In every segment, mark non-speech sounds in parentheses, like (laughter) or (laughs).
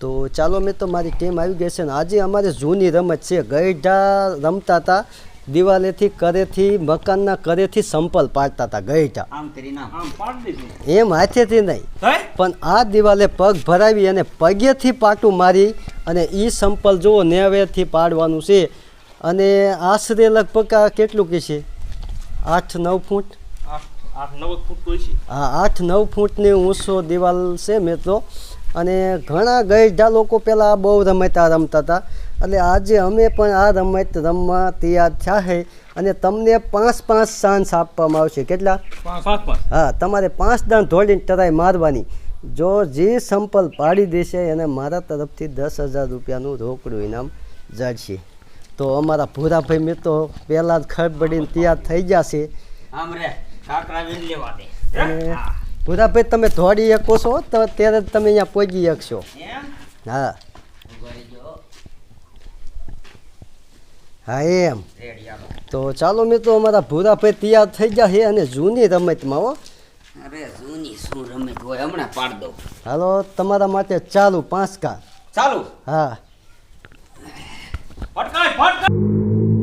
તો ચાલો મેં તો મારી ટીમ આવી ગઈ છે ને આજે અમારે જૂની રમત છે. ગઈઢા રમતા હતા દિવાલેથી કરેથી મકાનના કરેથી સંપલ પાડતા હતા ગઈઢા. આમ કરીને આમ. આમ પાડ દીધું. એમ હાથેથી નહીં. પણ આ દિવાલે પગ ભરાવી અને પગેથી પાટું મારી અને એ સંપલ જુઓ નેવેથી પાડવાનું છે. અને આશરે લગભગ આ કેટલું કે છે? આઠ નવ ફૂટ? આઠ આઠ નવ ફૂટ હા આઠ નવ ફૂટની ઊંચો દિવાલ છે મેં તો. અને ઘણા ગઈઢા લોકો પહેલાં બહુ રમતા રમતા હતા. એટલે આજે અમે પણ આ રમત રમવા તૈયાર થયા છે અને તમને પાંચ પાંચ ચાન્સ આપવામાં આવશે. કેટલા? પાંચ પાંચ. હા તમારે પાંચ દાન ધોળીને ટરાઈ મારવાની. જો જે સંપલ પાડી દેશે એને મારા તરફથી દસ હજાર રૂપિયાનું રોકડું ઇનામ જડશે તો અમારા ભૂરાભાઈ મિત્રો પહેલાં જ ખડબડીને તૈયાર થઈ ગયા છે આમ રે કાકરા વીણ લેવા દે. અને ભૂરાભાઈ તમે દોડી શકો છો? તો ત્યારે તમે અહીંયા પહોંચી શકશો. હા. હા એમ. તો ચાલો મિત્રો અમારા ભૂરાભાઈ તૈયાર થઈ ગયા છે અને જૂની રમતમાં હો. અરે જૂની શું રમત હોય? હમણાં પાડ દઉં. હાલો તમારા માટે ચાલુ પાંચ કા ચાલુ? હા. ફટકાય ફટકાય.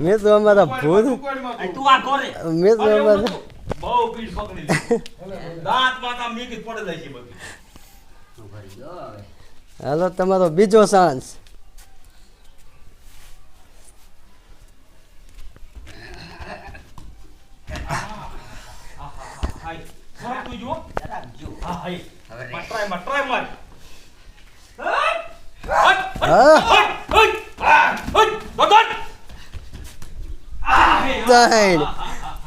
મેં તો અમારા ભૂત મેં તો અમારા. બહુ પીઠ પકડી લીધી. દાંતમાં તો આમ મીકી પડી છે બધી. હાલો તમારો બીજો ચાન્સ હા હા હા હા હા હા, હા હા હા હા હા માર, ત્રણ.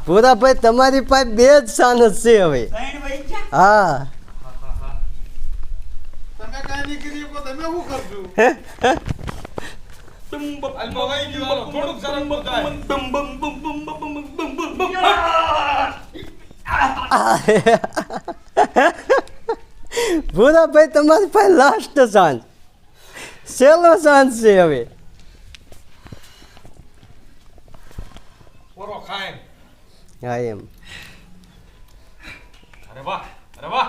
ભૂરાભાઈ તમારી પાસે બે જ સાનસ હશે હવે. હા. ભૂરાભાઈ તમારી પાસે લાસ્ટ સાંજ છેલ્લો ચાન્સ છે હવે પોરો ખાય. હા એમ અરે વાહ અરે વાહ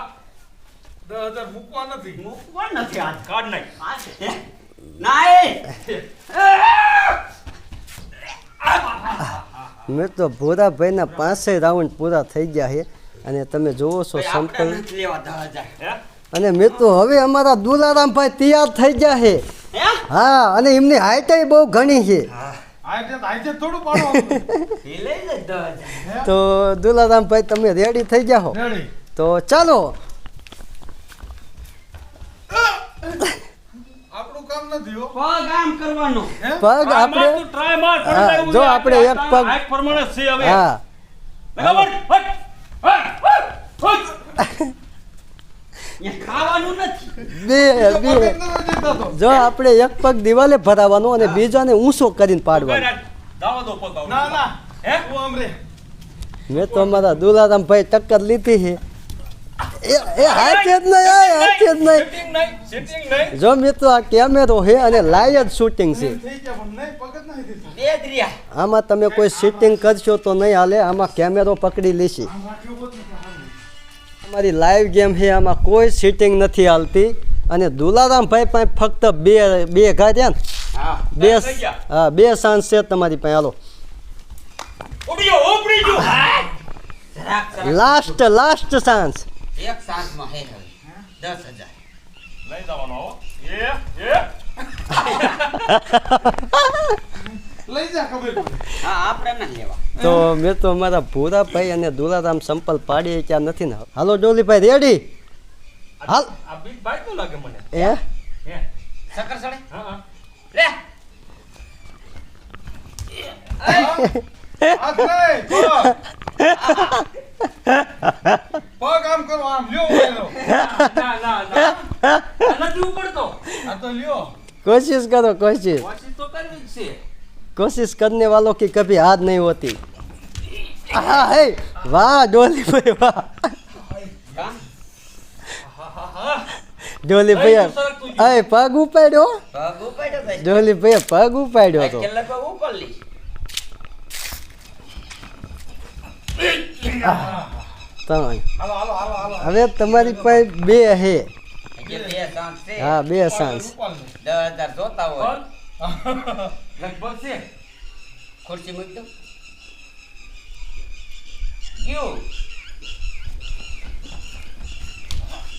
દસ હજાર મૂકવા નથી. મૂકવા નથી. કાઢ નાખ આ છે. ના મેં તો ભોરાભાઈના પાંચે રાઉન્ડ પૂરા થઈ ગયા છે અને તમે જોવો છો સંપલ લેવા દસ હજાર. અને મેં તો હવે અમારા દુલારામભાઈ તૈયાર થઈ ગયા છે. હા? અને એમની હાઈટાઈ બહુ ઘણી છે. તો દુલારામભાઈ તમે રેડી થઈ જાઓ તો ચાલો. પગ આપણે જો આપણે એક પગ પ્રમાણે હા. બે બે. જો આપણે એક પગ દિવાલે ભરાવાનો અને બીજાને ઊંચો કરીને પાડવાનો. મેં તો અમારા દુલારામ ભાઈ ટક્કર લીધી છે. એ હાથે જ નહીં હાથે નહીં જો મિત્રો આ કેમેરો છે અને લાઈવ જ શૂટિંગ છે. આમાં તમે કોઈ શૂટિંગ કરશો તો નહીં હાલે આમાં કેમેરો પકડી લેશે. અમારી લાઈવ ગેમ છે આમાં કોઈ સીટિંગ નથી હાલતી. અને દુલારામભાઈ પાસે ફક્ત બે બે ઘા રહ્યા ને. બે હા બે સાંજ છે તમારી પાસે. હાલો. લાસ્ટ લાસ્ટ સાંજ. એક સાંજમાં હે દસ હજાર. લઈ જવાનો (laughs) તો મેં તો અમારા ભૂરાભાઈ અને દુલારામ સંપલ પાડી ત્યાં નથી ને? હાલો ડોલી ભાઈ રેડી હાલ. એ પગ. (laughs) કોશિશ કરો કોશિશ કોશિશ કરને વાલો કે કભી હાર નહીં હોતી હા હે વાહ ડોલી ભાઈ વાહ ડોલી ભૈયા અરે પગ ઉપાડ્યો ડોલી ભૈયા પગ ઉપાડ્યો તો હવે તમારી પાસે બે હે. હા બે સાંજ. જોતા હોય. લગભગ છે? ખુરશી મૂકી દો ગયું.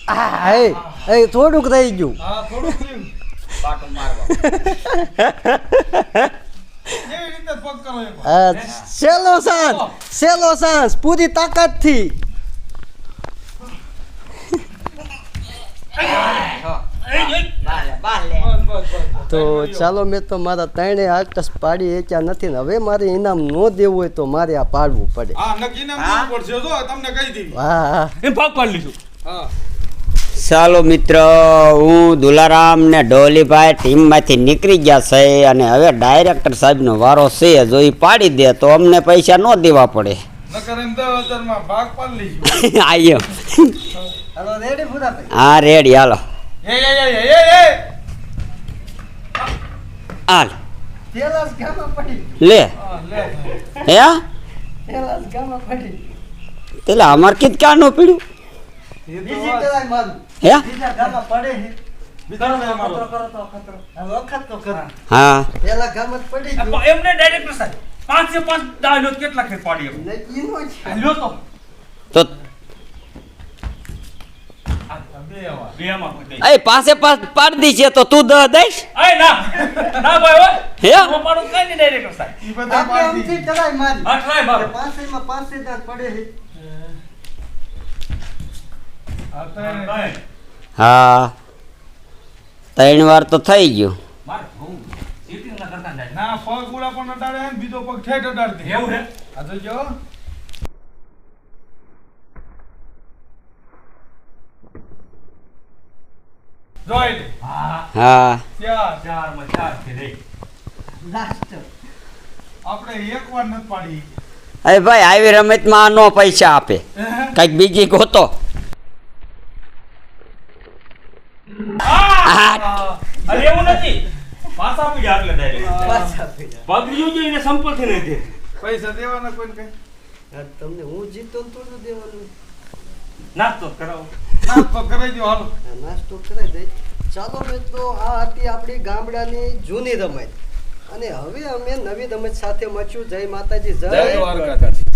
આ એ થોડુંક થઈ ગયું. હા થોડુંક લીધું. પાટું મારવા. સેલો સાંસ સેલો સાંસ પૂરી તાકાતથી. બાલે તો ચાલો મેં તો મારા ત્રણે આર્ટસ પાડી એક્યા નથી ને હવે મારે ઇનામ ન દેવું હોય તો મારે આ પાડવું પડે. હા હા? દેવું પડશે જો તમને કહી દીધી. હા હા એમ ભાગ પાડી લીધું. હા. ચાલો મિત્ર હું દુલારામ ને ડોલીભાઈ ટીમમાંથી નીકળી ગયા છે અને હવે ડાયરેક્ટર સાહેબનો વારો છે જો એ પાડી દે તો અમને પૈસા ન દેવા પડે. નકર એમ દસ હજારમાં ભાગ પાડી લઈશું (laughs) આયો. હાલો રેડી પૂરા હા રેડી હાલો. પડી. લે. હા, લે ભાઈ. હે? પેલા જ ગામાં પડી. તેલા અમાર કીધ ક્યાં નો પીડ્યું? હે? એમને ડાયરેક્ટર સાહેબ પાંચે પાંચ કેટલા ખેર પાડી એમ? નક્કી નો છે. લ્યો તો તો બે વાર. બે માં કોઈ દઈ. એ પાસે પાસ પાડી દી છે તો તું દસ દઈશ અય ના ના ભાઈ હો હે? પાડું કઈ નહીં ડાયરેક્ટર સાહેબ ઈ બધા પાડી આમથી ચડાય મારી હા ટ્રાય મારો પાંચેયમાં પાંચેય પડે છે હા, ત્રણ વાર તો થઈ ગયું. મારે ના પગ ગુડા પણ અડાડે બીજો પગ ઠેઠ અડાડતી એવું હે આ તો જો જોઈ લે હા હા ચાર ચારમાં ચાર છે રે લાસ્ટ આપણે એક વાર નથી પાડી. અરે ભાઈ આવી રમતમાં નો પૈસા આપે. (laughs) કંઈક બીજી ગોતો. અરે એવું નથી. પાછા આપી જાય એટલે ડાયરેક્ટ પાછા ફેર્યા. પગ બીજો જોઈને સંપલથી નહીં દે. પૈસા દેવાના કોઈને કઈ? તમને હું જીતો તો દેવાનું. નાસ્તો કરાવો. કરાઈ દો હાલો. નાસ્તો કરાઈ દઈ ચાલો મિત્રો આ હતી આપણી ગામડાની જૂની રમત. અને હવે અમે નવી રમત સાથે મળશું. જય માતાજી જય જય દ્વારકાધીશ.